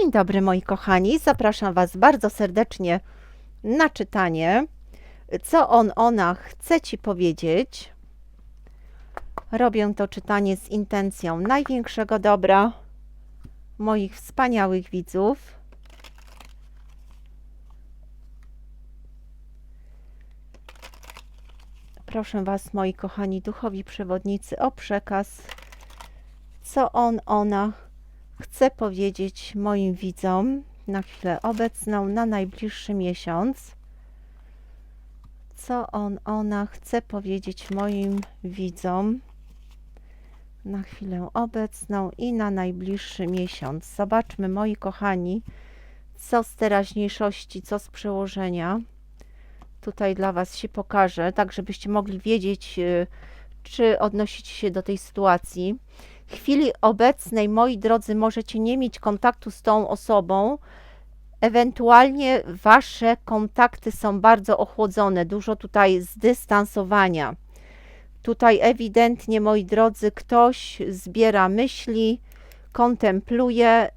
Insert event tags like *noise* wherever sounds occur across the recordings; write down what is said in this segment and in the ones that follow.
Dzień dobry moi kochani, zapraszam Was bardzo serdecznie na czytanie. Co on, ona chce Ci powiedzieć? Robię to czytanie z intencją największego dobra moich wspaniałych widzów. Proszę Was, moi kochani duchowi przewodnicy, o przekaz, co on, ona chcę powiedzieć moim widzom na chwilę obecną, na najbliższy miesiąc. Co on, ona chce powiedzieć moim widzom na chwilę obecną i na najbliższy miesiąc. Zobaczmy, moi kochani, co z teraźniejszości, co z przełożenia. Tutaj dla Was się pokaże, tak żebyście mogli wiedzieć, y, czy odnosicie się do tej sytuacji. Chwili obecnej, moi drodzy, możecie nie mieć kontaktu z tą osobą. Ewentualnie wasze kontakty są bardzo ochłodzone, dużo tutaj zdystansowania. Tutaj ewidentnie, moi drodzy, ktoś zbiera myśli, kontempluje,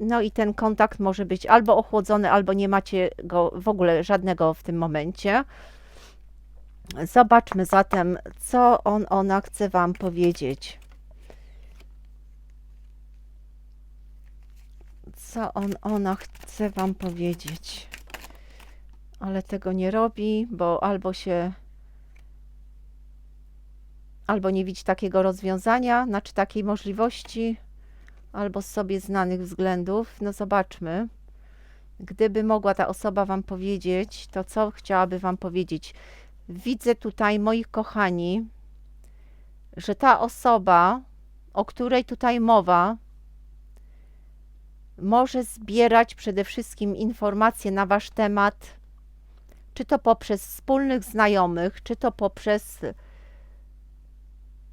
no i ten kontakt może być albo ochłodzony, albo nie macie go w ogóle żadnego w tym momencie. Zobaczmy zatem, co on, ona chce Wam powiedzieć. Co on, ona chce Wam powiedzieć. Ale tego nie robi, bo albo się. Albo nie widzi takiego rozwiązania, znaczy takiej możliwości, albo z sobie znanych względów. No zobaczmy. Gdyby mogła ta osoba Wam powiedzieć, to co chciałaby Wam powiedzieć? Widzę tutaj, moi kochani, że ta osoba, o której tutaj mowa, może zbierać przede wszystkim informacje na Wasz temat, czy to poprzez wspólnych znajomych, czy to poprzez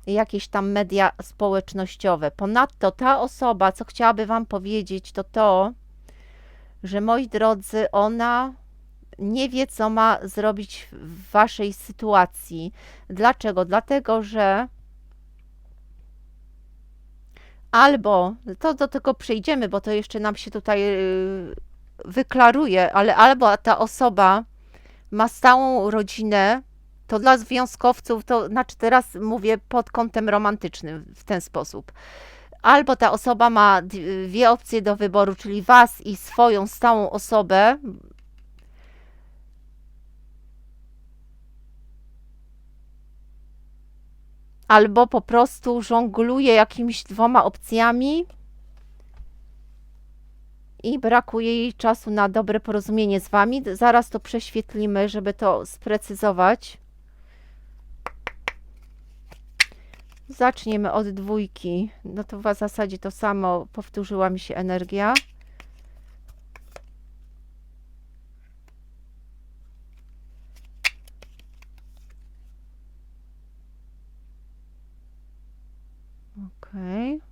jakieś tam media społecznościowe. Ponadto ta osoba, co chciałaby Wam powiedzieć, to to, że moi drodzy, ona nie wie, co ma zrobić w Waszej sytuacji. Dlaczego? Dlatego, że albo, to do tego przejdziemy, bo to jeszcze nam się tutaj yy, wyklaruje, ale albo ta osoba ma stałą rodzinę, to dla związkowców, to znaczy teraz mówię pod kątem romantycznym w ten sposób. Albo ta osoba ma dwie opcje do wyboru, czyli was i swoją stałą osobę, albo po prostu żongluje jakimiś dwoma opcjami i brakuje jej czasu na dobre porozumienie z Wami. Zaraz to prześwietlimy, żeby to sprecyzować. Zaczniemy od dwójki. No to w zasadzie to samo powtórzyła mi się energia. Okej. Okay.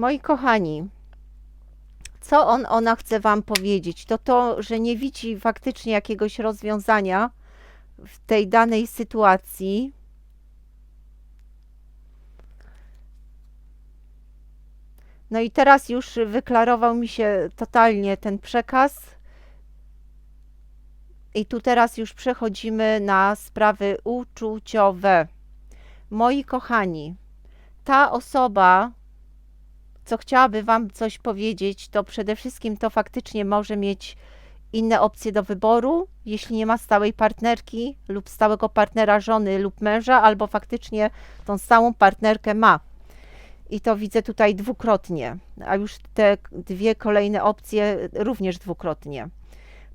Moi kochani, co on, ona chce Wam powiedzieć? To to, że nie widzi faktycznie jakiegoś rozwiązania w tej danej sytuacji, No i teraz już wyklarował mi się totalnie ten przekaz. I tu teraz już przechodzimy na sprawy uczuciowe. Moi kochani, ta osoba, co chciałaby Wam coś powiedzieć, to przede wszystkim to faktycznie może mieć inne opcje do wyboru, jeśli nie ma stałej partnerki lub stałego partnera żony lub męża, albo faktycznie tą stałą partnerkę ma i to widzę tutaj dwukrotnie, a już te dwie kolejne opcje również dwukrotnie.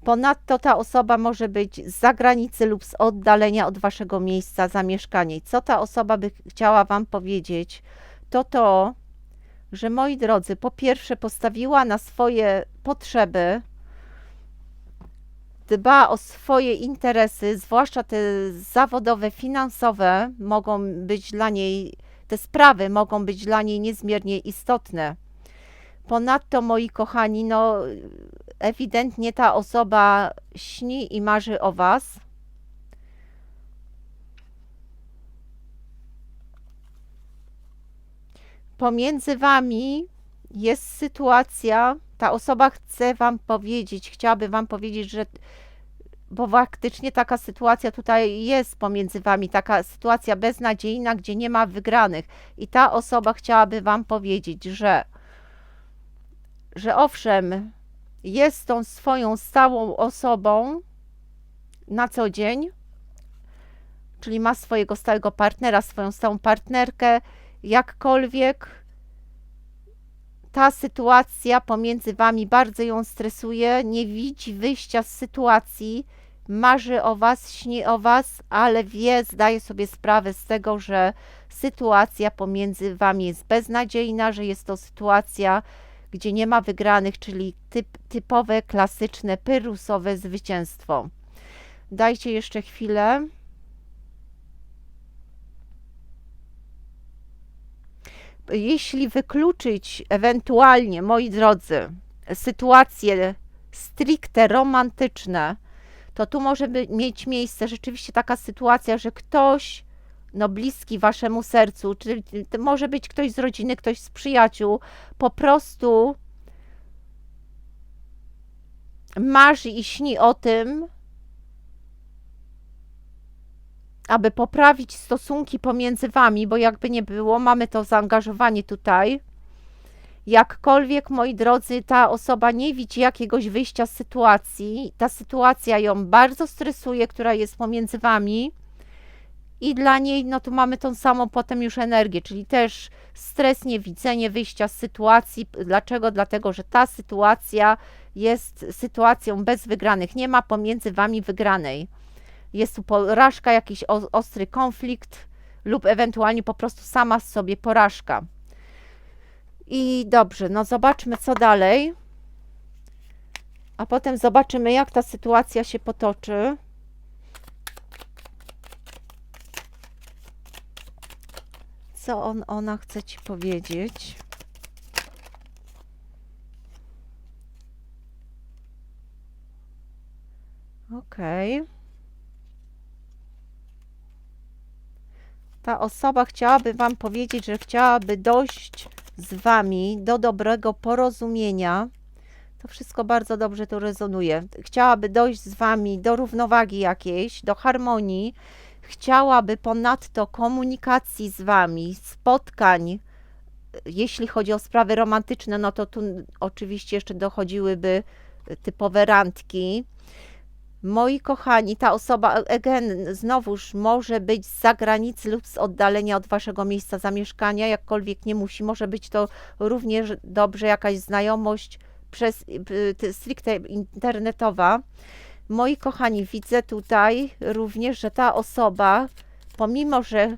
Ponadto ta osoba może być z zagranicy lub z oddalenia od waszego miejsca zamieszkania. Co ta osoba by chciała wam powiedzieć, to to, że moi drodzy, po pierwsze postawiła na swoje potrzeby, dba o swoje interesy, zwłaszcza te zawodowe, finansowe, mogą być dla niej te sprawy mogą być dla niej niezmiernie istotne. Ponadto, moi kochani, no, ewidentnie ta osoba śni i marzy o Was. Pomiędzy Wami jest sytuacja, ta osoba chce Wam powiedzieć, chciałaby Wam powiedzieć, że bo faktycznie taka sytuacja tutaj jest pomiędzy Wami, taka sytuacja beznadziejna, gdzie nie ma wygranych. I ta osoba chciałaby Wam powiedzieć, że, że owszem, jest tą swoją stałą osobą na co dzień, czyli ma swojego stałego partnera, swoją stałą partnerkę, jakkolwiek ta sytuacja pomiędzy wami bardzo ją stresuje, nie widzi wyjścia z sytuacji, marzy o was, śni o was, ale wie, zdaje sobie sprawę z tego, że sytuacja pomiędzy wami jest beznadziejna, że jest to sytuacja, gdzie nie ma wygranych, czyli typ, typowe, klasyczne, pyrusowe zwycięstwo. Dajcie jeszcze chwilę. Jeśli wykluczyć ewentualnie, moi drodzy, sytuacje stricte romantyczne, to tu może mieć miejsce rzeczywiście taka sytuacja, że ktoś no, bliski waszemu sercu, czyli może być ktoś z rodziny, ktoś z przyjaciół, po prostu marzy i śni o tym, aby poprawić stosunki pomiędzy wami, bo jakby nie było, mamy to zaangażowanie tutaj. Jakkolwiek, moi drodzy, ta osoba nie widzi jakiegoś wyjścia z sytuacji, ta sytuacja ją bardzo stresuje, która jest pomiędzy wami i dla niej, no tu mamy tą samą potem już energię, czyli też stres, niewidzenie wyjścia z sytuacji. Dlaczego? Dlatego, że ta sytuacja jest sytuacją bez wygranych. Nie ma pomiędzy wami wygranej. Jest tu porażka, jakiś ostry konflikt lub ewentualnie po prostu sama sobie porażka. I dobrze, no zobaczmy co dalej. A potem zobaczymy, jak ta sytuacja się potoczy. Co on, ona chce ci powiedzieć? Okej. Okay. Ta osoba chciałaby Wam powiedzieć, że chciałaby dojść z Wami do dobrego porozumienia. To wszystko bardzo dobrze tu rezonuje. Chciałaby dojść z Wami do równowagi jakiejś, do harmonii. Chciałaby ponadto komunikacji z Wami, spotkań. Jeśli chodzi o sprawy romantyczne, no to tu oczywiście jeszcze dochodziłyby typowe randki Moi kochani, ta osoba, again, znowuż może być z zagranicy lub z oddalenia od waszego miejsca zamieszkania, jakkolwiek nie musi. Może być to również dobrze jakaś znajomość przez stricte internetowa. Moi kochani, widzę tutaj również, że ta osoba, pomimo że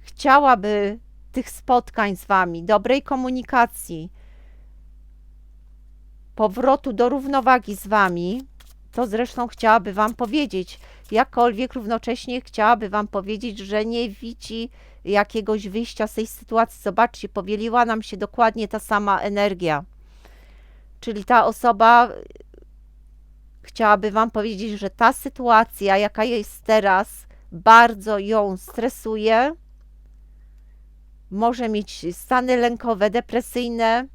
chciałaby tych spotkań z wami, dobrej komunikacji, powrotu do równowagi z wami, to zresztą chciałaby Wam powiedzieć, jakkolwiek równocześnie chciałaby Wam powiedzieć, że nie widzi jakiegoś wyjścia z tej sytuacji. Zobaczcie, powieliła nam się dokładnie ta sama energia. Czyli ta osoba chciałaby Wam powiedzieć, że ta sytuacja, jaka jest teraz, bardzo ją stresuje. Może mieć stany lękowe, depresyjne,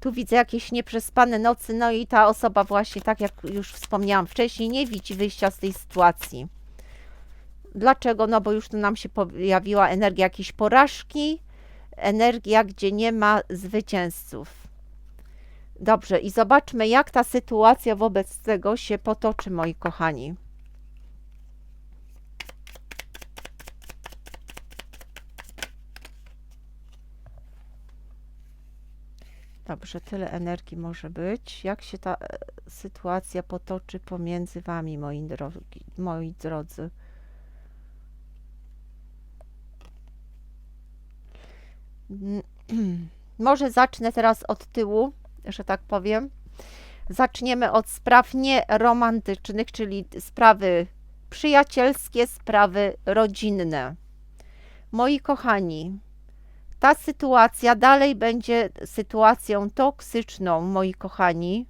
tu widzę jakieś nieprzespane nocy, no i ta osoba właśnie, tak jak już wspomniałam wcześniej, nie widzi wyjścia z tej sytuacji. Dlaczego? No bo już tu nam się pojawiła energia jakiejś porażki, energia, gdzie nie ma zwycięzców. Dobrze, i zobaczmy, jak ta sytuacja wobec tego się potoczy, moi kochani. Dobrze, tyle energii może być. Jak się ta e, sytuacja potoczy pomiędzy Wami, moi, drogi, moi drodzy? *clears throat* Może zacznę teraz od tyłu, że tak powiem. Zaczniemy od spraw nieromantycznych, czyli sprawy przyjacielskie, sprawy rodzinne. Moi kochani, ta sytuacja dalej będzie sytuacją toksyczną, moi kochani.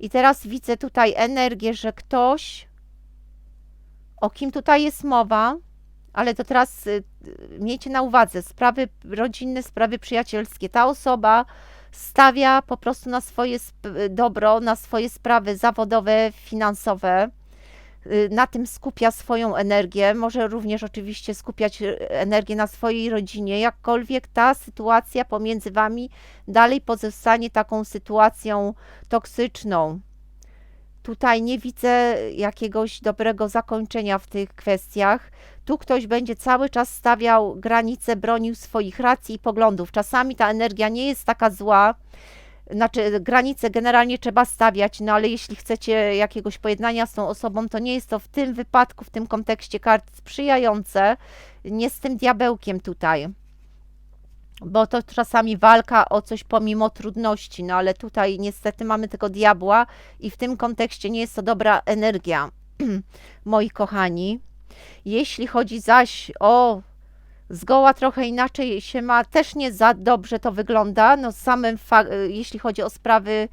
I teraz widzę tutaj energię, że ktoś, o kim tutaj jest mowa, ale to teraz y, y, miejcie na uwadze, sprawy rodzinne, sprawy przyjacielskie. Ta osoba stawia po prostu na swoje sp- dobro, na swoje sprawy zawodowe, finansowe. Y, Na tym skupia swoją energię, może również oczywiście skupiać y, energię na swojej rodzinie, jakkolwiek ta sytuacja pomiędzy wami dalej pozostanie taką sytuacją toksyczną. Tutaj nie widzę jakiegoś dobrego zakończenia w tych kwestiach. Tu ktoś będzie cały czas stawiał granice, bronił swoich racji i poglądów. Czasami ta energia nie jest taka zła. Znaczy, granice generalnie trzeba stawiać, no ale jeśli chcecie jakiegoś pojednania z tą osobą, to nie jest to w tym wypadku, w tym kontekście kart sprzyjające. Nie z tym diabełkiem tutaj bo to czasami walka o coś pomimo trudności, no ale tutaj niestety mamy tego diabła i w tym kontekście nie jest to dobra energia, *clears throat* moi kochani. Jeśli chodzi zaś o zgoła trochę inaczej się ma, też nie za dobrze to wygląda, no samym jeśli chodzi o sprawy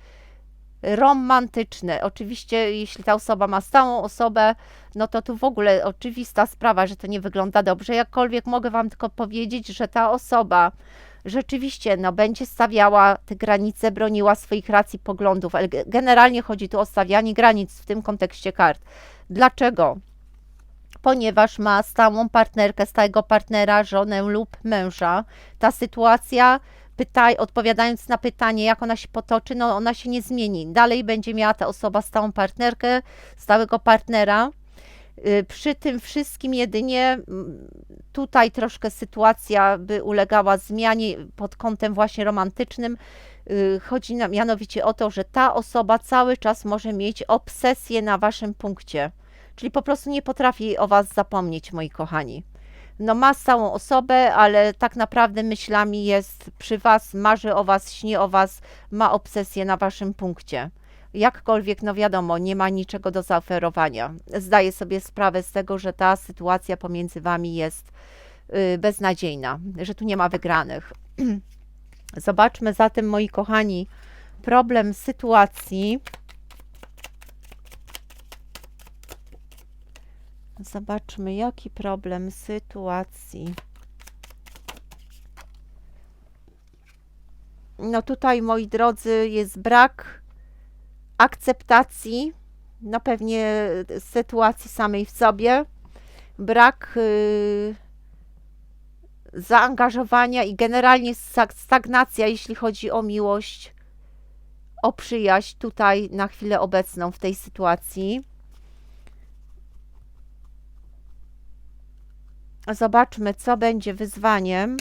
romantyczne. Oczywiście, jeśli ta osoba ma stałą osobę, no to tu w ogóle oczywista sprawa, że to nie wygląda dobrze. Jakkolwiek mogę Wam tylko powiedzieć, że ta osoba rzeczywiście no, będzie stawiała te granice, broniła swoich racji, poglądów, ale ge- generalnie chodzi tu o stawianie granic w tym kontekście kart. Dlaczego? Ponieważ ma stałą partnerkę, stałego partnera, żonę lub męża. Ta sytuacja pytaj, odpowiadając na pytanie, jak ona się potoczy, no ona się nie zmieni. Dalej będzie miała ta osoba stałą partnerkę, stałego partnera. Y, Przy tym wszystkim jedynie tutaj troszkę sytuacja by ulegała zmianie pod kątem właśnie romantycznym. Y, Chodzi mianowicie o to, że ta osoba cały czas może mieć obsesję na waszym punkcie. Czyli po prostu nie potrafi o was zapomnieć, moi kochani no ma stałą osobę, ale tak naprawdę myślami jest przy was, marzy o was, śni o was, ma obsesję na waszym punkcie. Jakkolwiek, no wiadomo, nie ma niczego do zaoferowania. Zdaję sobie sprawę z tego, że ta sytuacja pomiędzy wami jest y, beznadziejna, że tu nie ma wygranych. *clears throat* Zobaczmy zatem, moi kochani, problem sytuacji. Zobaczmy, jaki problem sytuacji. No tutaj, moi drodzy, jest brak akceptacji, no pewnie sytuacji samej w sobie, brak y, zaangażowania i generalnie sta- stagnacja, jeśli chodzi o miłość, o przyjaźń tutaj na chwilę obecną w tej sytuacji. Zobaczmy, co będzie wyzwaniem.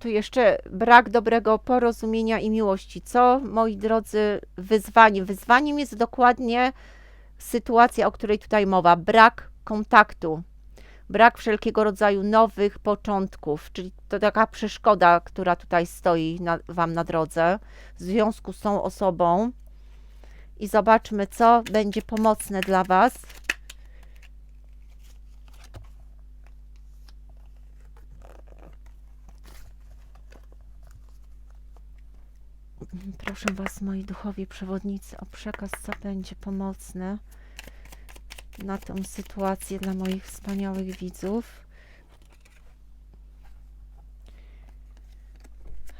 Tu jeszcze brak dobrego porozumienia i miłości. Co, moi drodzy, wyzwanie? Wyzwaniem jest dokładnie sytuacja, o której tutaj mowa. Brak kontaktu, brak wszelkiego rodzaju nowych początków, czyli to taka przeszkoda, która tutaj stoi na, Wam na drodze w związku z tą osobą. I zobaczmy, co będzie pomocne dla Was. Proszę Was, moi duchowi przewodnicy, o przekaz, co będzie pomocne na tą sytuację dla moich wspaniałych widzów.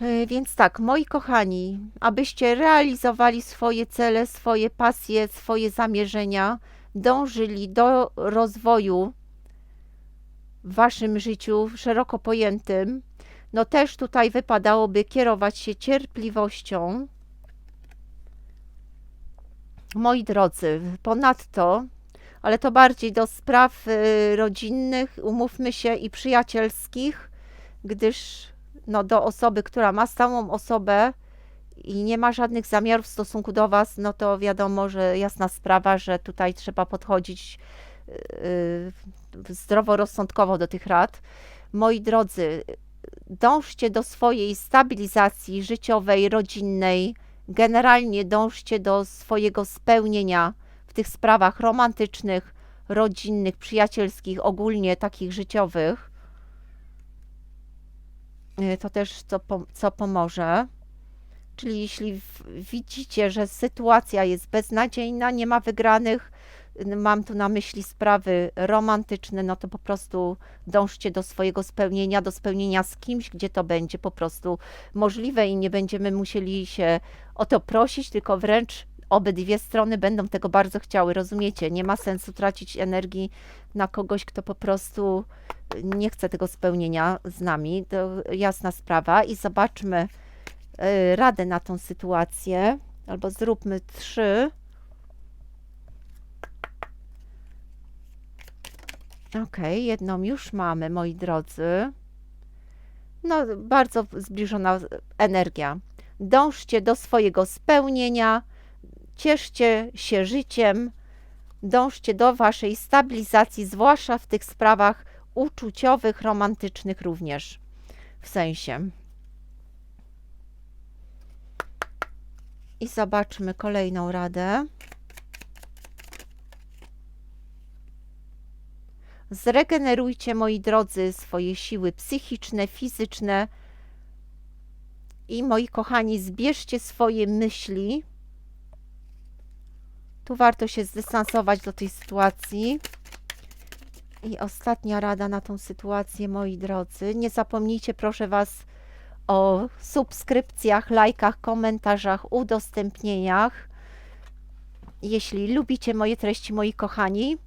E, Więc tak, moi kochani, abyście realizowali swoje cele, swoje pasje, swoje zamierzenia, dążyli do rozwoju w Waszym życiu szeroko pojętym, no też tutaj wypadałoby kierować się cierpliwością. Moi drodzy, ponadto, ale to bardziej do spraw y, rodzinnych, umówmy się, i przyjacielskich, gdyż no, do osoby, która ma stałą osobę i nie ma żadnych zamiarów w stosunku do Was, no to wiadomo, że jasna sprawa, że tutaj trzeba podchodzić yy, zdroworozsądkowo do tych rad. Moi drodzy, dążcie do swojej stabilizacji życiowej, rodzinnej, generalnie dążcie do swojego spełnienia w tych sprawach romantycznych, rodzinnych, przyjacielskich, ogólnie takich życiowych. Y, To też co, co pomoże. Czyli jeśli widzicie, że sytuacja jest beznadziejna, nie ma wygranych, mam tu na myśli sprawy romantyczne, no to po prostu dążcie do swojego spełnienia, do spełnienia z kimś, gdzie to będzie po prostu możliwe i nie będziemy musieli się o to prosić, tylko wręcz obydwie strony będą tego bardzo chciały, rozumiecie? Nie ma sensu tracić energii na kogoś, kto po prostu nie chce tego spełnienia z nami, to jasna sprawa i zobaczmy y, radę na tą sytuację, albo zróbmy trzy. Ok, jedną już mamy, moi drodzy. No, bardzo zbliżona energia. Dążcie do swojego spełnienia, cieszcie się życiem, dążcie do waszej stabilizacji, zwłaszcza w tych sprawach uczuciowych, romantycznych również. W sensie. I zobaczmy kolejną radę. Zregenerujcie, moi drodzy, swoje siły psychiczne, fizyczne i moi kochani, zbierzcie swoje myśli. Tu warto się zdystansować do tej sytuacji. I ostatnia rada na tą sytuację, moi drodzy. Nie zapomnijcie, proszę Was, o subskrypcjach, lajkach, komentarzach, udostępnieniach. Jeśli lubicie moje treści, moi kochani,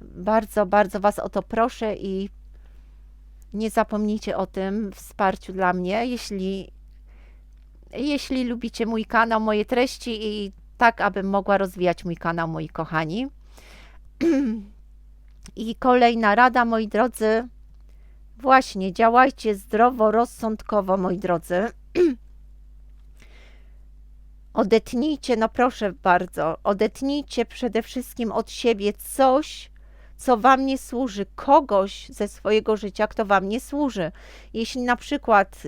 bardzo, bardzo Was o to proszę i nie zapomnijcie o tym wsparciu dla mnie. Jeśli, jeśli lubicie mój kanał, moje treści i tak, abym mogła rozwijać mój kanał, moi kochani. *clears throat* I kolejna rada, moi drodzy. Właśnie, działajcie zdrowo, rozsądkowo, moi drodzy. *clears throat* Odetnijcie, no proszę bardzo, odetnijcie przede wszystkim od siebie coś, co Wam nie służy, kogoś ze swojego życia, kto Wam nie służy. Jeśli na przykład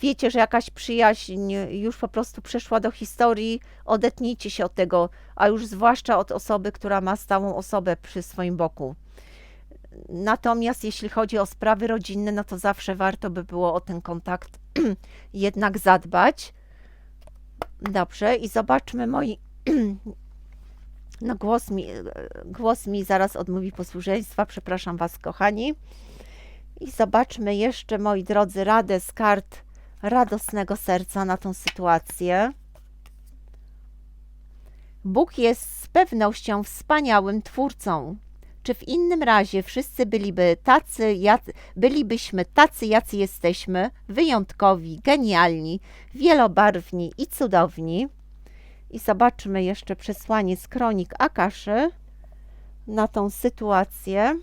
wiecie, że jakaś przyjaźń już po prostu przeszła do historii, odetnijcie się od tego, a już zwłaszcza od osoby, która ma stałą osobę przy swoim boku. Natomiast jeśli chodzi o sprawy rodzinne, no to zawsze warto by było o ten kontakt *clears throat* jednak zadbać. Dobrze, i zobaczmy moi. *clears throat* No, głos mi, głos mi zaraz odmówi posłuszeństwa. Przepraszam Was, kochani. I zobaczmy jeszcze, moi drodzy, radę z kart radosnego serca na tą sytuację. Bóg jest z pewnością wspaniałym twórcą. Czy w innym razie wszyscy byliby tacy, bylibyśmy tacy, jacy jesteśmy, wyjątkowi, genialni, wielobarwni i cudowni? I zobaczmy jeszcze przesłanie z kronik Akaszy na tą sytuację.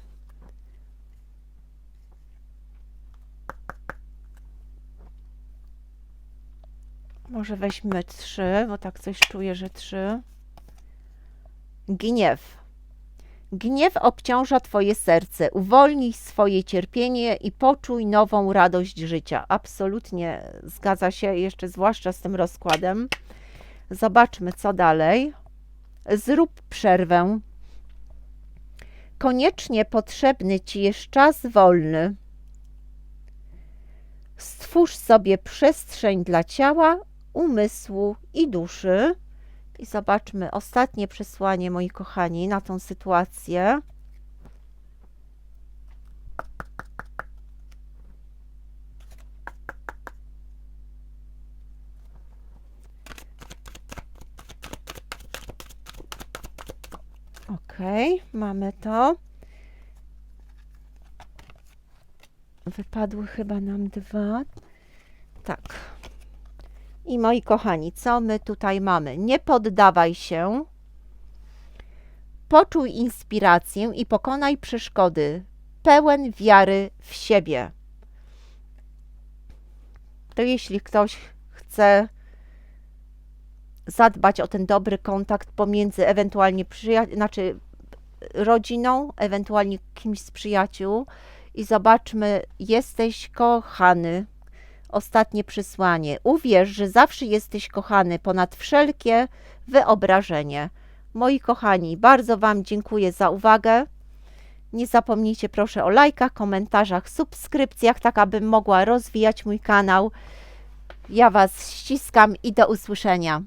Może weźmy trzy, bo tak coś czuję, że trzy. Gniew. Gniew obciąża Twoje serce. Uwolnij swoje cierpienie i poczuj nową radość życia. Absolutnie zgadza się, jeszcze zwłaszcza z tym rozkładem. Zobaczmy, co dalej. Zrób przerwę. Koniecznie potrzebny Ci jest czas wolny. Stwórz sobie przestrzeń dla ciała, umysłu i duszy. I zobaczmy ostatnie przesłanie, moi kochani, na tą sytuację. Ok, mamy to. Wypadły chyba nam dwa. Tak. I moi kochani, co my tutaj mamy? Nie poddawaj się. Poczuj inspirację i pokonaj przeszkody. Pełen wiary w siebie. To jeśli ktoś chce zadbać o ten dobry kontakt pomiędzy ewentualnie przyja- znaczy rodziną, ewentualnie kimś z przyjaciół i zobaczmy, jesteś kochany. Ostatnie przesłanie. Uwierz, że zawsze jesteś kochany ponad wszelkie wyobrażenie. Moi kochani, bardzo Wam dziękuję za uwagę. Nie zapomnijcie proszę o lajkach, komentarzach, subskrypcjach, tak abym mogła rozwijać mój kanał. Ja Was ściskam i do usłyszenia.